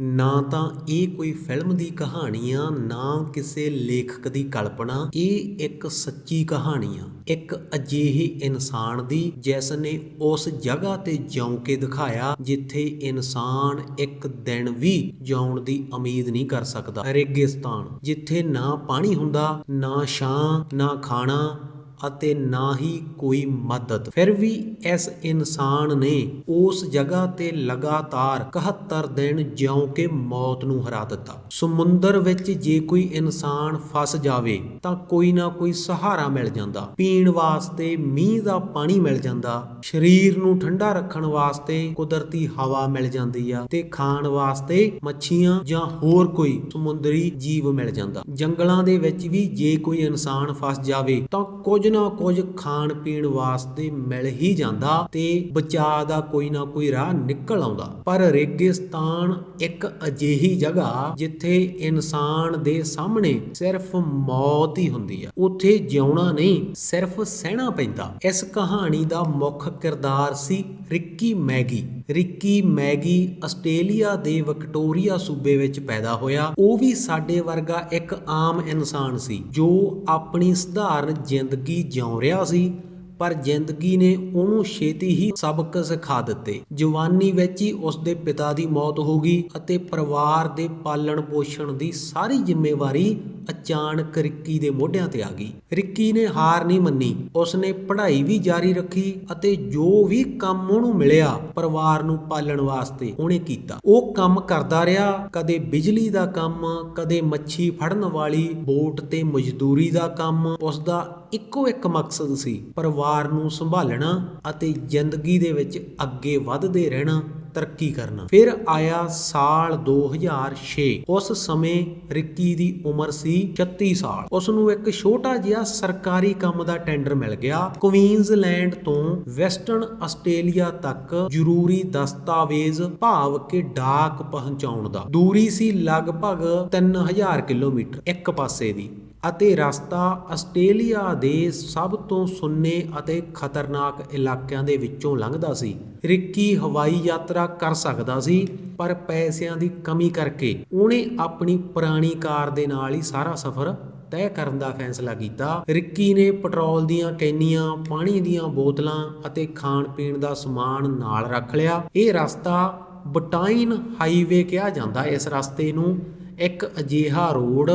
ਨਾ ਤਾਂ ਇਹ ਕੋਈ ਫਿਲਮ ਦੀ ਕਹਾਣੀ ਆ, ਨਾ ਕਿਸੇ ਲੇਖਕ ਦੀ ਕਲਪਨਾ। ਇਹ ਇੱਕ ਸੱਚੀ ਕਹਾਣੀ ਆ, ਇੱਕ ਅਜਿਹੇ ਇਨਸਾਨ ਦੀ ਜਿਸ ਨੇ ਉਸ ਜਗ੍ਹਾ ਤੇ ਜਿਉਂ ਕੇ ਦਿਖਾਇਆ, ਜਿੱਥੇ ਇਨਸਾਨ ਇੱਕ ਦਿਨ ਵੀ ਜਿਉਣ ਦੀ ਉਮੀਦ ਨਹੀਂ ਕਰ ਸਕਦਾ। ਰੇਗਿਸਤਾਨ, ਜਿੱਥੇ ਨਾ ਪਾਣੀ ਹੁੰਦਾ, ਨਾ ਛਾਂ, ਨਾ ਖਾਣਾ ਅਤੇ ਨਾ ਹੀ ਕੋਈ ਮਦਦ। ਫਿਰ ਵੀ ਇਸ ਇਨਸਾਨ ਨੇ ਉਸ ਜਗ੍ਹਾ ਤੇ ਲਗਾਤਾਰ 71 ਦਿਨ ਜਿਉਂ ਕੇ ਮੌਤ ਨੂੰ ਹਰਾ ਦਿੱਤਾ। ਸਮੁੰਦਰ ਵਿੱਚ ਜੇ ਕੋਈ ਇਨਸਾਨ ਫਸ ਜਾਵੇ, ਤਾਂ ਕੋਈ ਨਾ ਕੋਈ ਸਹਾਰਾ ਮਿਲ ਜਾਂਦਾ। ਪੀਣ ਵਾਸਤੇ ਮੀਂਹ ਦਾ ਪਾਣੀ ਮਿਲ ਜਾਂਦਾ। ਸਰੀਰ ਨੂੰ ਠੰਡਾ ਰੱਖਣ ਵਾਸਤੇ ਕੁਦਰਤੀ ਹਵਾ ਮਿਲ ਜਾਂਦੀ ਆ ਤੇ ਖਾਣ ਵਾਸਤੇ ਮੱਛੀਆਂ ਜਾਂ ਹੋਰ ਕੋਈ ਸਮੁੰਦਰੀ ਜੀਵ ਮਿਲ ਜਾਂਦਾ। ਜੰਗਲਾਂ ਦੇ ਵਿੱਚ ਵੀ ਜੇ ਕੋਈ ਇਨਸਾਨ ਫਸ ਜਾਵੇ, ਤਾਂ ਕੁਝ ਨਾ ਕੁਝ ਖਾਣ ਪੀਣ ਵਾਸਤੇ ਮਿਲ ਹੀ ਜਾਂਦਾ ਤੇ ਬਚਾਅ ਦਾ ਕੋਈ ਨਾ ਕੋਈ ਰਾਹ ਨਿਕਲ ਆਉਂਦਾ। ਪਰ ਰੇਗਿਸਤਾਨ ਇੱਕ ਅਜਿਹੀ ਜਗ੍ਹਾ ਜਿੱਥੇ ਇਨਸਾਨ ਦੇ ਸਾਹਮਣੇ ਸਿਰਫ ਮੌਤ ਹੀ ਹੁੰਦੀ ਆ। ਉੱਥੇ ਜਿਉਣਾ ਨਹੀਂ, ਸਿਰਫ ਸਹਿਣਾ ਪੈਂਦਾ। ਇਸ ਕਹਾਣੀ ਦਾ ਮੁੱਖ ਕਿਰਦਾਰ ਸੀ Ricky Megee. Ricky Megee Australia ਦੇ ਵਿਕਟੋਰੀਆ ਸੂਬੇ ਵਿੱਚ ਪੈਦਾ ਹੋਇਆ। ਉਹ ਵੀ ਸਾਡੇ ਵਰਗਾ ਇੱਕ ਆਮ ਇਨਸਾਨ ਸੀ, ਜੋ ਆਪਣੀ ਸਧਾਰਨ ਜ਼ਿੰਦਗੀ ਜਿਉਂ ਰਿਹਾ ਸੀ, ਪਰ ਜ਼ਿੰਦਗੀ ਨੇ ਉਹਨੂੰ ਛੇਤੀ ਹੀ ਸਬਕ ਸਿਖਾ ਦਿੱਤੇ। ਜਵਾਨੀ ਵਿੱਚ ਹੀ ਉਸਦੇ ਪਿਤਾ ਦੀ ਮੌਤ ਹੋ ਗਈ ਅਤੇ ਪਰਿਵਾਰ ਦੇ ਪਾਲਣ ਪੋਸ਼ਣ ਦੀ ਸਾਰੀ ਜ਼ਿੰਮੇਵਾਰੀ ਅਚਾਨਕ ਰਿੱਕੀ ਦੇ ਮੋਢਿਆਂ ਤੇ ਆ ਗਈ। ਰਿੱਕੀ ਨੇ ਹਾਰ ਨਹੀਂ ਮੰਨੀ। ਉਸਨੇ ਪੜ੍ਹਾਈ ਵੀ ਜਾਰੀ ਰੱਖੀ ਅਤੇ ਜੋ ਵੀ ਕੰਮ ਉਹਨੂੰ ਮਿਲਿਆ ਪਰਿਵਾਰ ਨੂੰ ਪਾਲਣ ਵਾਸਤੇ ਉਹਨੇ ਕੀਤਾ। ਉਹ ਕੰਮ ਕਰਦਾ ਰਿਹਾ। ਕਦੇ ਬਿਜਲੀ ਦਾ ਕੰਮ, ਕਦੇ ਮੱਛੀ ਫੜਨ ਵਾਲੀ ਬੋਟ ਤੇ ਮਜ਼ਦੂਰੀ ਦਾ ਕੰਮ। ਉਸਦਾ ਇੱਕੋ ਇੱਕ ਮਕਸਦ ਸੀ ਪਰਿਵਾਰ ਨੂੰ ਸੰਭਾਲਣਾ ਅਤੇ ਜ਼ਿੰਦਗੀ ਦੇ ਵਿੱਚ ਅੱਗੇ ਵੱਧਦੇ ਰਹਿਣਾ। ਤਰੱਕੀ ਕਰਨਾ। ਫਿਰ ਆਇਆ ਸਾਲ 2006 ਉਸ ਸਮੇਂ ਰਿੱਕੀ ਦੀ ਉਮਰ ਸੀ 36 ਸਾਲ। ਉਸ ਨੂੰ ਇੱਕ ਛੋਟਾ ਜਿਹਾ ਸਰਕਾਰੀ ਕੰਮ ਦਾ ਟੈਂਡਰ ਮਿਲ ਗਿਆ। ਕੁਈਨਜ਼ਲੈਂਡ ਤੋਂ ਵੈਸਟਰਨ ਆਸਟ੍ਰੇਲੀਆ ਤੱਕ ਜ਼ਰੂਰੀ ਦਸਤਾਵੇਜ਼ ਭਾਵ ਕਿ ਡਾਕ ਪਹੁੰਚਾਉਣ ਦਾ। ਦੂਰੀ ਸੀ ਲਗਭਗ 3000 ਕਿਲੋਮੀਟਰ ਇੱਕ ਪਾਸੇ ਦੀ। ਅਤੇ ਰਸਤਾ ਆਸਟ੍ਰੇਲੀਆ ਦੇ ਸਭ ਤੋਂ ਸੁੰਨੇ ਅਤੇ ਖਤਰਨਾਕ ਇਲਾਕਿਆਂ ਦੇ ਵਿੱਚੋਂ ਲੰਘਦਾ ਸੀ। ਰਿੱਕੀ ਹਵਾਈ ਯਾਤਰਾ ਕਰ ਸਕਦਾ ਸੀ, ਪਰ ਪੈਸਿਆਂ ਦੀ ਕਮੀ ਕਰਕੇ ਉਹਨੇ ਆਪਣੀ ਪੁਰਾਣੀ ਕਾਰ ਦੇ ਨਾਲ ਹੀ ਸਾਰਾ ਸਫ਼ਰ ਤੈਅ ਕਰਨ ਦਾ ਫੈਸਲਾ ਕੀਤਾ। ਰਿੱਕੀ ਨੇ ਪੈਟਰੋਲ ਦੀਆਂ ਕੈਨੀਆਂ, ਪਾਣੀ ਦੀਆਂ ਬੋਤਲਾਂ ਅਤੇ ਖਾਣ ਪੀਣ ਦਾ ਸਮਾਨ ਨਾਲ ਰੱਖ ਲਿਆ। ਇਹ ਰਸਤਾ ਬਟਾਈਨ ਹਾਈਵੇ ਕਿਹਾ ਜਾਂਦਾ। ਇਸ ਰਸਤੇ ਨੂੰ ਇੱਕ ਅਜੀਹਾ ਰੋਡ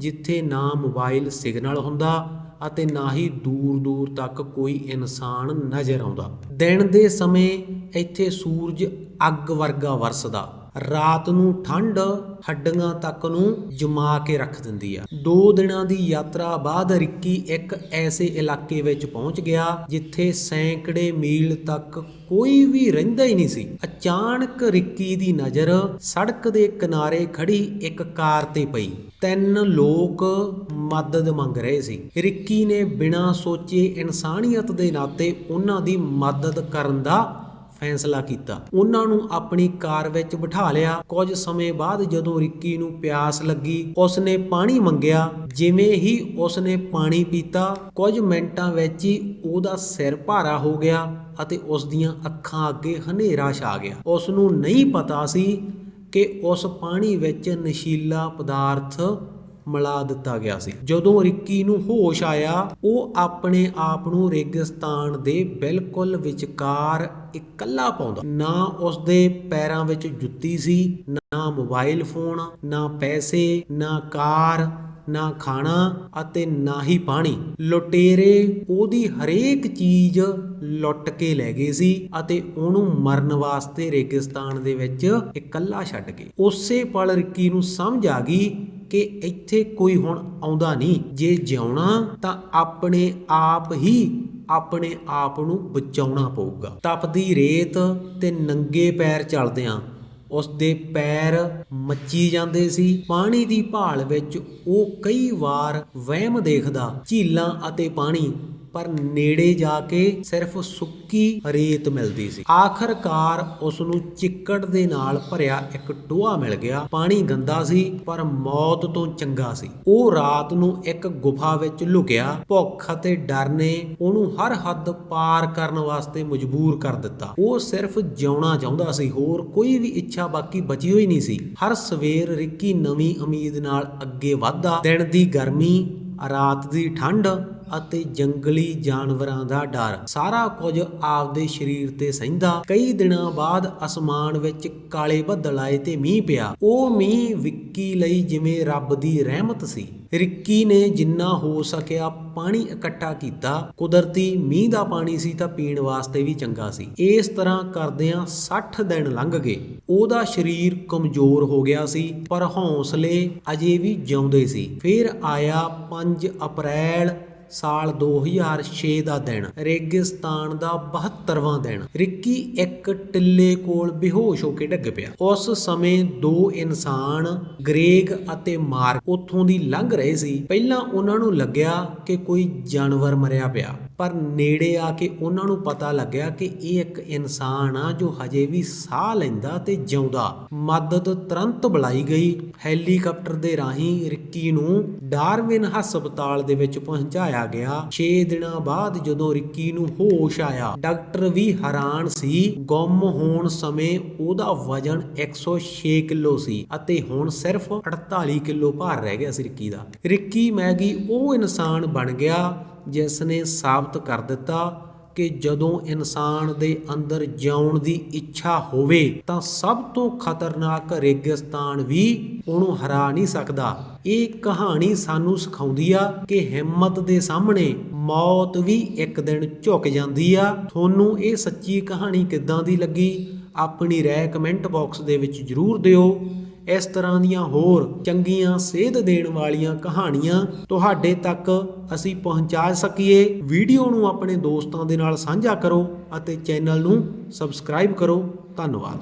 ਜਿੱਥੇ ਨਾ ਮੋਬਾਈਲ ਸਿਗਨਲ ਹੁੰਦਾ ਅਤੇ ਨਾ ਹੀ ਦੂਰ ਦੂਰ ਤੱਕ ਕੋਈ ਇਨਸਾਨ ਨਜ਼ਰ ਆਉਂਦਾ। ਦਿਨ ਦੇ ਸਮੇਂ ਇੱਥੇ ਸੂਰਜ ਅੱਗ ਵਰਗਾ ਵਰਸਦਾ। ਰਾਤ ਨੂੰ ਠੰਡ ਹੱਡੀਆਂ ਤੱਕ ਨੂੰ ਜਮਾ ਕੇ ਰੱਖ ਦਿੰਦੀ ਆ। ਦੋ ਦਿਨਾਂ ਦੀ ਯਾਤਰਾ ਬਾਅਦ ਰਿੱਕੀ ਇੱਕ ਐਸੇ ਇਲਾਕੇ ਵਿੱਚ ਪਹੁੰਚ ਗਿਆ ਜਿੱਥੇ ਸੈਂਕੜੇ ਮੀਲ ਤੱਕ ਕੋਈ ਵੀ ਰਹਿੰਦਾ ਹੀ ਨਹੀਂ ਸੀ। ਅਚਾਨਕ ਰਿੱਕੀ ਦੀ ਨਜ਼ਰ ਸੜਕ ਦੇ ਕਿਨਾਰੇ ਖੜੀ ਇੱਕ ਕਾਰ ਤੇ ਪਈ। ਤਿੰਨ ਲੋਕ ਮਦਦ ਮੰਗ ਰਹੇ ਸੀ। ਰਿੱਕੀ ਨੇ ਬਿਨਾਂ ਸੋਚੇ ਇਨਸਾਨੀਅਤ ਦੇ ਨਾਤੇ ਉਹਨਾਂ ਦੀ ਮਦਦ ਕਰਨ ਦਾ ਫੈਸਲਾ ਕੀਤਾ। ਉਹਨਾਂ ਨੂੰ ਆਪਣੀ ਕਾਰ ਵਿੱਚ ਬਿਠਾ ਲਿਆ। ਕੁਝ ਸਮੇਂ ਬਾਅਦ ਜਦੋਂ ਰਿੱਕੀ ਨੂੰ ਪਿਆਸ ਲੱਗੀ, ਉਸਨੇ ਪਾਣੀ ਮੰਗਿਆ। ਜਿਵੇਂ ਹੀ ਉਸਨੇ ਪਾਣੀ ਪੀਤਾ, ਕੁਝ ਮਿੰਟਾਂ ਵਿੱਚ ਹੀ ਉਹਦਾ ਸਿਰ ਭਾਰਾ ਹੋ ਗਿਆ ਅਤੇ ਉਸ ਦੀਆਂ ਅੱਖਾਂ ਅੱਗੇ ਹਨੇਰਾ ਛਾ ਗਿਆ। ਉਸ ਨੂੰ ਨਹੀਂ ਪਤਾ ਸੀ ਕਿ ਉਸ ਪਾਣੀ ਵਿੱਚ ਨਸ਼ੀਲਾ ਪਦਾਰਥ ਮਿਲਾ ਦਿੱਤਾ ਗਿਆ ਸੀ। ਜਦੋਂ ਰਿੱਕੀ ਨੂੰ ਹੋਸ਼ ਆਇਆ, ਉਹ ਆਪਣੇ ਆਪ ਨੂੰ ਰੇਗਿਸਤਾਨ ਦੇ ਬਿਲਕੁਲ ਵਿਚਕਾਰ ਇਕੱਲਾ ਪਾਉਂਦਾ। ਨਾ ਉਸ ਦੇ ਪੈਰਾਂ ਵਿੱਚ ਜੁੱਤੀ ਸੀ, ਨਾ ਮੋਬਾਈਲ ਫੋਨ, ਨਾ ਪੈਸੇ, ਨਾ ਕਾਰ, ਨਾ ਖਾਣਾ ਅਤੇ ਨਾ ਹੀ ਪਾਣੀ। ਲੁਟੇਰੇ ਉਹਦੀ ਹਰੇਕ ਚੀਜ਼ ਲੁੱਟ ਕੇ ਲੈ ਗਏ ਸੀ ਅਤੇ ਉਹਨੂੰ ਮਰਨ ਵਾਸਤੇ ਰੇਗਿਸਤਾਨ ਦੇ ਵਿੱਚ ਇਕੱਲਾ ਛੱਡ ਗਏ। ਉਸੇ ਪਲ ਰਿੱਕੀ ਨੂੰ ਸਮਝ ਆ ਗਈ ਕਿ ਇੱਥੇ ਕੋਈ ਹੁਣ ਆਉਂਦਾ ਨਹੀਂ। ਜੇ ਜਿਉਣਾ ਤਾਂ ਆਪਣੇ ਆਪ ਹੀ ਆਪਣੇ ਆਪ ਨੂੰ ਬਚਾਉਣਾ ਪਊਗਾ। ਤਪਦੀ ਰੇਤ ਤੇ ਨੰਗੇ ਪੈਰ ਚੱਲਦਿਆਂ ਉਸ ਦੇ ਪੈਰ ਮੱਚੀ ਜਾਂਦੇ ਸੀ। ਪਾਣੀ ਦੀ ਭਾਲ ਵਿੱਚ ਉਹ ਕਈ ਵਾਰ ਵਹਿਮ ਦੇਖਦਾ। ਝੀਲਾਂ ਅਤੇ ਪਾਣੀ ਪਰ ਨੇੜੇ ਜਾ ਕੇ ਸਿਰਫ ਸੁੱਕੀ ਰੇਤ ਮਿਲਦੀ ਸੀ। ਆਖਰਕਾਰ ਉਸ ਨੂੰ ਚਿੱਕੜ ਦੇ ਨਾਲ ਭਰਿਆ ਇੱਕ ਟੋਆ ਮਿਲ ਗਿਆ। ਪਾਣੀ ਗੰਦਾ ਸੀ, ਪਰ ਮੌਤ ਤੋਂ ਚੰਗਾ ਸੀ। ਉਹ ਰਾਤ ਨੂੰ ਇੱਕ ਗੁਫਾ ਵਿੱਚ ਲੁਕਿਆ। ਭੁੱਖ ਅਤੇ ਡਰ ਨੇ ਉਹਨੂੰ ਹਰ ਹੱਦ ਪਾਰ ਕਰਨ ਵਾਸਤੇ ਮਜਬੂਰ ਕਰ ਦਿੱਤਾ। ਉਹ ਸਿਰਫ ਜਿਉਣਾ ਚਾਹੁੰਦਾ ਸੀ, ਹੋਰ ਕੋਈ ਵੀ ਇੱਛਾ ਬਾਕੀ ਬਚੀ ਹੋਈ ਨਹੀਂ ਸੀ। ਹਰ ਸਵੇਰ ਰਿੱਕੀ ਨਵੀਂ ਉਮੀਦ ਨਾਲ ਅੱਗੇ ਵਧਦਾ, ਦਿਨ ਦੀ ਗਰਮੀ, ਰਾਤ ਦੀ ਠੰਡ ਅਤੇ ਜੰਗਲੀ ਜਾਨਵਰਾਂ ਦਾ ਡਰ। ਸਾਰਾ ਕੁਝ ਆਪਦੇ ਸਰੀਰ ਤੇ ਸਹਿੰਦਾ। ਕਈ ਦਿਨਾਂ ਬਾਅਦ ਅਸਮਾਨ ਵਿੱਚ ਕਾਲੇ ਬੱਦਲ ਆਏ ਤੇ ਮੀਂਹ ਪਿਆ। ਉਹ ਮੀਂਹ ਵਿੱਕੀ ਲਈ ਜਿਵੇਂ ਰੱਬ ਦੀ ਰਹਿਮਤ ਸੀ। ਰਿੱਕੀ ਨੇ ਜਿੰਨਾ ਹੋ ਸਕਿਆ ਪਾਣੀ ਇਕੱਠਾ ਕੀਤਾ। ਕੁਦਰਤੀ ਮੀਂਹ ਦਾ ਪਾਣੀ ਸੀ ਤਾਂ ਪੀਣ ਵਾਸਤੇ ਵੀ ਚੰਗਾ ਸੀ। ਇਸ ਤਰ੍ਹਾਂ ਕਰਦਿਆਂ 60 ਦਿਨ ਲੰਘ ਗਏ। ਉਹਦਾ ਸਰੀਰ ਕਮਜ਼ੋਰ ਹੋ ਗਿਆ ਸੀ, ਪਰ ਹੌਸਲੇ ਅਜੇ ਵੀ ਜਿਉਂਦੇ ਸੀ। ਫਿਰ ਆਇਆ 5 ਅਪ੍ਰੈਲ ਸਾਲ 2006 ਦਾ ਦਿਨ, ਰੇਗਿਸਤਾਨ ਦਾ 72ਵਾਂ ਦਿਨ। ਰਿੱਕੀ ਇੱਕ ਟਿੱਲੇ ਕੋਲ ਬੇਹੋਸ਼ ਹੋ ਕੇ ਡਿੱਗ ਪਿਆ। ਉਸ ਸਮੇਂ ਦੋ ਇਨਸਾਨ, ਗ੍ਰੇਗ ਅਤੇ ਮਾਰਕ, ਉੱਥੋਂ ਦੀ ਲੰਘ ਰਹੇ ਸੀ। ਪਹਿਲਾਂ ਉਹਨਾਂ ਨੂੰ ਲੱਗਿਆ ਕਿ ਕੋਈ ਜਾਨਵਰ ਮਰਿਆ ਪਿਆ। ਪਰ ਨੇੜੇ ਆ ਕੇ ਉਹਨਾਂ ਨੂੰ ਪਤਾ ਲੱਗਿਆ ਕਿ ਇਹ ਇੱਕ ਇਨਸਾਨ ਆ ਜੋ ਹਜੇ ਵੀ ਸਾਹ ਲੈਂਦਾ ਤੇ ਜਿਉਂਦਾ। ਮਦਦ ਤੁਰੰਤ ਬੁਲਾਈ ਗਈ। ਹੈਲੀਕਾਪਟਰ ਦੇ ਰਾਹੀਂ ਰਿੱਕੀ ਨੂੰ ਡਾਰਵਿਨ ਹਸਪਤਾਲ ਦੇ ਵਿੱਚ ਪਹੁੰਚਾਇਆ ਗਿਆ। 6 ਦਿਨਾਂ ਬਾਅਦ ਜਦੋਂ ਰਿੱਕੀ ਨੂੰ ਹੋਸ਼ ਆਇਆ, ਡਾਕਟਰ ਵੀ ਹੈਰਾਨ ਸੀ। ਗੁੰਮ ਹੋਣ ਸਮੇਂ ਉਹਦਾ ਵਜ਼ਨ 106 ਕਿਲੋ ਸੀ ਅਤੇ ਹੁਣ ਸਿਰਫ 48 ਕਿਲੋ ਭਾਰ ਰਹਿ ਗਿਆ ਸੀ ਰਿੱਕੀ ਦਾ। ਰਿੱਕੀ, ਮੈਗੀ, ਉਹ ਇਨਸਾਨ ਬਣ ਗਿਆ ਜਿਸ ਨੇ ਸਾਬਤ ਕਰ ਦਿੱਤਾ ਕਿ ਜਦੋਂ ਇਨਸਾਨ ਦੇ ਅੰਦਰ ਜਿਉਣ ਦੀ ਇੱਛਾ ਹੋਵੇ ਤਾਂ ਸਭ ਤੋਂ ਖਤਰਨਾਕ ਰੇਗਿਸਤਾਨ ਵੀ ਉਹਨੂੰ ਹਰਾ ਨਹੀਂ ਸਕਦਾ। ਇਹ ਕਹਾਣੀ ਸਾਨੂੰ ਸਿਖਾਉਂਦੀ ਆ ਕਿ ਹਿੰਮਤ ਦੇ ਸਾਹਮਣੇ ਮੌਤ ਵੀ ਇੱਕ ਦਿਨ ਝੁਕ ਜਾਂਦੀ ਆ। ਤੁਹਾਨੂੰ ਇਹ ਸੱਚੀ ਕਹਾਣੀ ਕਿੱਦਾਂ ਦੀ ਲੱਗੀ? ਆਪਣੀ ਰਾਏ ਕਮੈਂਟ ਬਾਕਸ ਦੇ ਵਿੱਚ ਜਰੂਰ ਦਿਓ। ਇਸ ਤਰ੍ਹਾਂ ਦੀਆਂ ਹੋਰ ਚੰਗੀਆਂ ਸੇਧ ਦੇਣ ਵਾਲੀਆਂ ਕਹਾਣੀਆਂ ਤੁਹਾਡੇ ਤੱਕ ਅਸੀਂ ਪਹੁੰਚਾ ਸਕੀਏ। ਵੀਡੀਓ ਨੂੰ ਆਪਣੇ ਦੋਸਤਾਂ ਦੇ ਨਾਲ ਸਾਂਝਾ ਕਰੋ ਅਤੇ ਚੈਨਲ ਨੂੰ ਸਬਸਕ੍ਰਾਈਬ ਕਰੋ। ਧੰਨਵਾਦ।